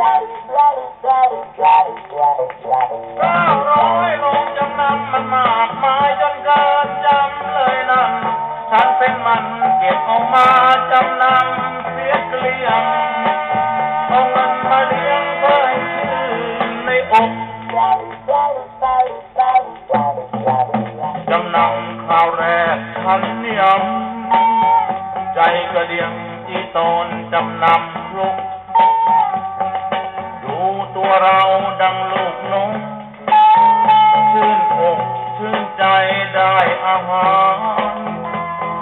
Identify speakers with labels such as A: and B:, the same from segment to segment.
A: เก้าร้อยลงจำนำมันมากมายจนเกินจำเลยนั่นฉันเป็นมันเก็บเอามาจำนำเสียเกลี้ยงเอาเงินมาเลี้ยงเพื่อให้ชื่นในอกจำนำข่าวแรกฉันยำใจกระเดียงอีตอนจำนำครุกาหาร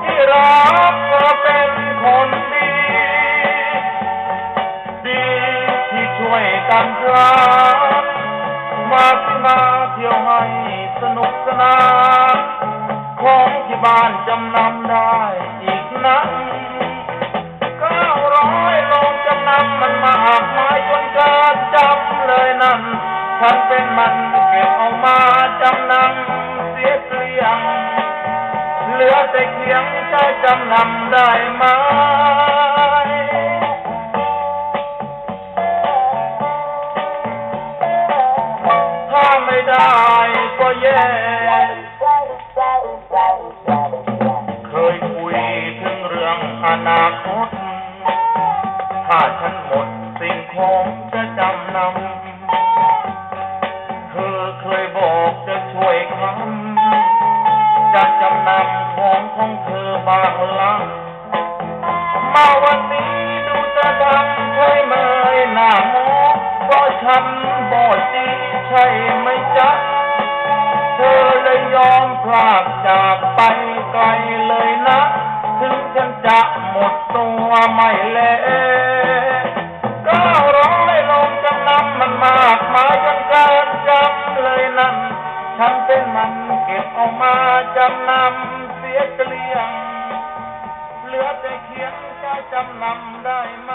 A: ที่รักก็เป็นคนดี ดีที่ช่วยกันรับมาสิมาเที่ยวให้สนุกสนานของที่บ้านจำนำได้อีกนะเก้าร้อยลงจำนำมันมากมายจนเกินจำเลยนั่นฉันเป็นมันเก็บเอามาจำนำเสียเกลี้ยง เหลือแต่เคียงเจ้าจำนำได้ไหมถ้าไม่ได้ก็แย่เคยคุยถึงเรื่องอนาคต ถ้าฉันหมดสิ่งของจะจำนำ บางลังมาวันนี้ดูจะทำใช่ไหมหน้ามองเพราะฉันบอดดีใช่ไหมจ๊ะเธอเลยยอมพลากจากไปไกลเลยนะ ถึงฉันจะหมดตัวไม่เละก้าร้อยลงจำนำมันมากมายจนเกินจำเลยนั่นฉันเป็นมันเก็บเอามาจำนำเสียเกลี้ยง เหลือแต่เคียงใจจำนำได้ไหม